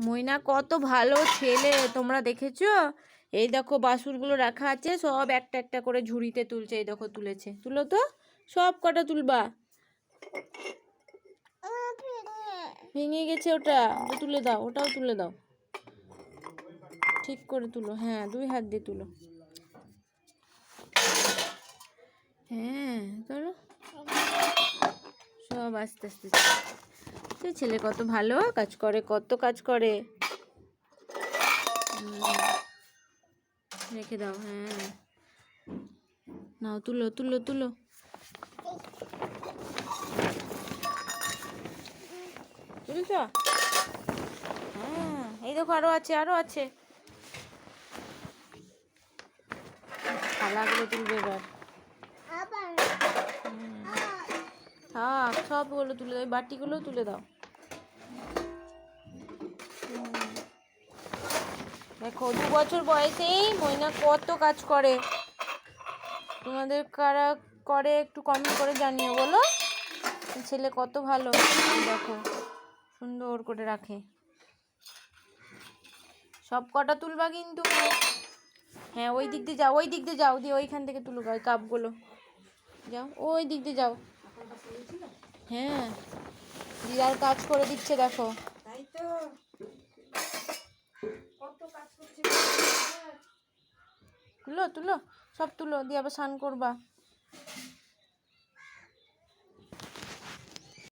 ময়না কত ভালো ছেলে, তোমরা দেখেছ? এই দেখো বাসুরগুলো রাখা আছে, সব একটা একটা করে ঝুড়িতে তুলছে, এই দেখো তুলেছে। তুলো তো, সব কটা তুলবা। ভেঙে গেছে ওটা তুলে দাও, ওটাও তুলে দাও। ঠিক করে তুলো হ্যাঁ দুই হাত দিয়ে তুলো। হ্যাঁ ধরো। সব আস্তে আস্তে সে ছেলে কত ভালো, কাজ করে, কত কাজ করে। রেখে দাও হ্যাঁ। নাও, তুলো তুলো তুলো। তুলছ? হ্যাঁ এই দেখো আরও আছে আরও আছে। থালাগুলো তুলবে এবার। থাক, সবগুলো তুলে দাও ওই বাটিগুলোও তুলে দাও। দেখো, দু বছর বয়সেই ময়না কত কাজ করে। তোমাদের কারা করে একটু কমেন্ট করে জানিও, বলো? ছেলে কত ভালো। দেখো, সুন্দর করে রাখে। সব কটা তুলবা কিন্তু। হ্যাঁ ওই দিক দিয়ে যাও, ওই দিক দিয়ে যাও, দিয়ে ওইখান থেকে তুলবা, ওই কাপগুলো। যাও, ওই দিক দিয়ে যাও। হ্যাঁ। দিদার কাজ করে দিচ্ছে দেখো। তাই তো। কত কাজ করছে। তুলো তুলো সব তুলো দিয়ে আবার স্নান করবা।